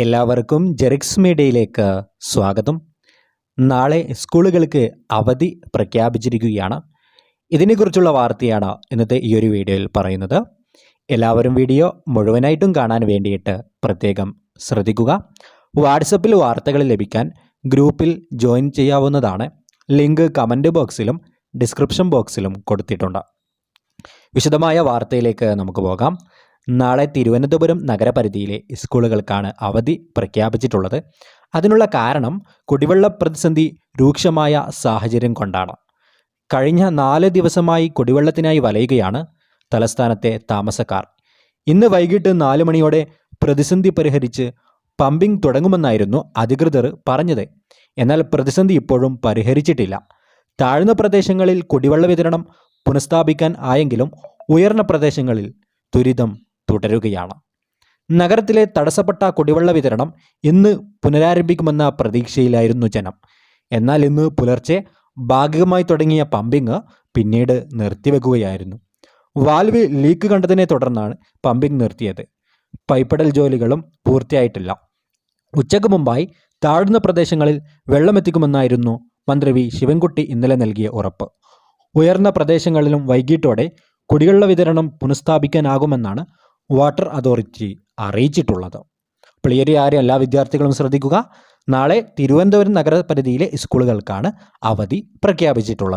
എല്ലാവർക്കും ജെറിക്സ് മീഡിയയിലേക്ക് സ്വാഗതം. നാളെ സ്കൂളുകൾക്ക് അവധി പ്രഖ്യാപിച്ചിരിക്കുകയാണ്. ഇതിനെക്കുറിച്ചുള്ള വാർത്തയാണ് ഇന്നത്തെ ഈ ഒരു വീഡിയോയിൽ പറയുന്നത്. എല്ലാവരും വീഡിയോ മുഴുവനായിട്ടും കാണാൻ വേണ്ടിയിട്ട് പ്രത്യേകം ശ്രദ്ധിക്കുക. വാട്സപ്പിൽ വാർത്തകൾ ലഭിക്കാൻ ഗ്രൂപ്പിൽ ജോയിൻ ചെയ്യാവുന്നതാണ്. ലിങ്ക് കമന്റ് ബോക്സിലും ഡിസ്ക്രിപ്ഷൻ ബോക്സിലും കൊടുത്തിട്ടുണ്ട്. വിശദമായ വാർത്തയിലേക്ക് നമുക്ക് പോകാം. നാളെ തിരുവനന്തപുരം നഗരപരിധിയിലെ സ്കൂളുകൾക്കാണ് അവധി പ്രഖ്യാപിച്ചിട്ടുള്ളത്. അതിനുള്ള കാരണം കുടിവെള്ള പ്രതിസന്ധി രൂക്ഷമായ സാഹചര്യം കൊണ്ടാണ്. കഴിഞ്ഞ നാല് ദിവസമായി കുടിവെള്ളത്തിനായി വലയുകയാണ് തലസ്ഥാനത്തെ താമസക്കാർ. ഇന്ന് വൈകിട്ട് നാല് മണിയോടെ പ്രതിസന്ധി പരിഹരിച്ച് പമ്പിംഗ് തുടങ്ങുമെന്നായിരുന്നു അധികൃതർ പറഞ്ഞത്. എന്നാൽ പ്രതിസന്ധി ഇപ്പോഴും പരിഹരിച്ചിട്ടില്ല. താഴ്ന്ന പ്രദേശങ്ങളിൽ കുടിവെള്ള വിതരണം പുനഃസ്ഥാപിക്കാൻ ആയെങ്കിലും ഉയർന്ന പ്രദേശങ്ങളിൽ ദുരിതം തുടരുകയാണ്. നഗരത്തിലെ തടസ്സപ്പെട്ട കുടിവെള്ള വിതരണം ഇന്ന് പുനരാരംഭിക്കുമെന്ന പ്രതീക്ഷയിലായിരുന്നു ജനം. എന്നാൽ ഇന്ന് പുലർച്ചെ ഭാഗികമായി തുടങ്ങിയ പമ്പിങ് പിന്നീട് നിർത്തിവെക്കുകയായിരുന്നു. വാൽവ് ലീക്ക് കണ്ടതിനെ തുടർന്നാണ് പമ്പിംഗ് നിർത്തിയത്. പൈപ്പിടൽ ജോലികളും പൂർത്തിയായിട്ടില്ല. ഉച്ചയ്ക്ക് മുമ്പായി താഴ്ന്ന പ്രദേശങ്ങളിൽ വെള്ളമെത്തിക്കുമെന്നായിരുന്നു മന്ത്രി വി. ശിവൻകുട്ടി ഇന്നലെ നൽകിയ ഉറപ്പ്. ഉയർന്ന പ്രദേശങ്ങളിലും വൈകിട്ടോടെ കുടിവെള്ള വിതരണം പുനഃസ്ഥാപിക്കാനാകുമെന്നാണ് വാട്ടർ അതോറിറ്റി അറിയിച്ചിട്ടുള്ളത്. അപ്പോൾ ഈ എല്ലാ വിദ്യാർത്ഥികളും ശ്രദ്ധിക്കുക. നാളെ തിരുവനന്തപുരം നഗരപരിധിയിലെ സ്കൂളുകൾക്കാണ് അവധി പ്രഖ്യാപിച്ചിട്ടുള്ളത്.